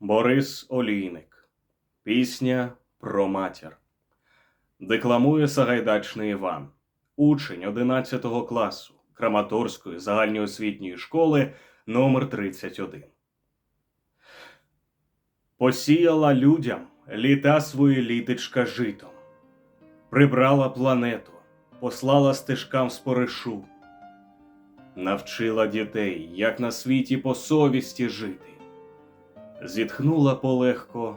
Борис Олійник. Пісня про матір. Декламує Сагайдачний Іван, учень 11 класу Краматорської загальноосвітньої школи номер 31. Посіяла людям літа свої літочка житом, прибрала планету, послала стежкам споришу, навчила дітей, як на світі по совісті жити зітхнула полегко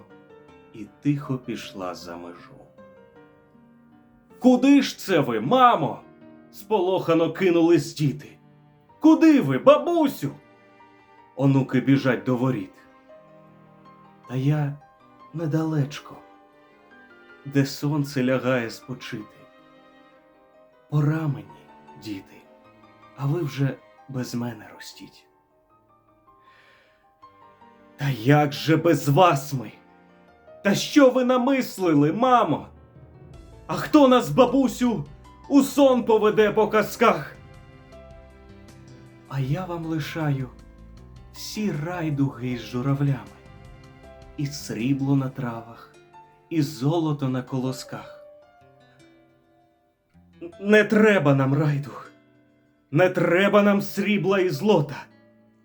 і тихо пішла за межу. Куди ж це ви, мамо? сполохано кинулись діти. Куди ви, бабусю? Онуки біжать до воріт. Та я недалечко, де сонце лягає спочити. Пора мені, діти, а ви вже без мене ростіть. Та як же без вас ми? Та що ви намислили, мамо? А хто нас, бабусю, у сон поведе по казках? А я вам лишаю всі райдуги із журавлями, і срібло на травах, і золото на колосках. Не треба нам райдуг, не треба нам срібла і злота,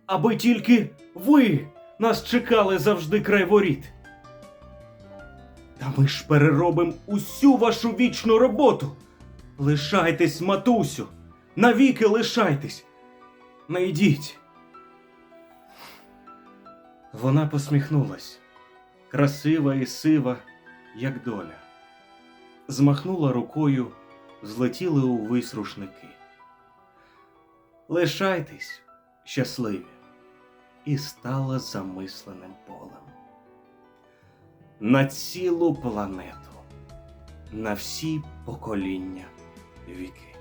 аби тільки ви нас чекали завжди край воріт. Та ми ж переробимо усю вашу вічну роботу. Лишайтесь, матусю, навіки лишайтесь. Не йдіть. Вона посміхнулась, красива і сива, як доля. Змахнула рукою, злетіли увись рушники. Лишайтесь, щасливі і стала замисленим полем. На цілу планету, на всі покоління віки.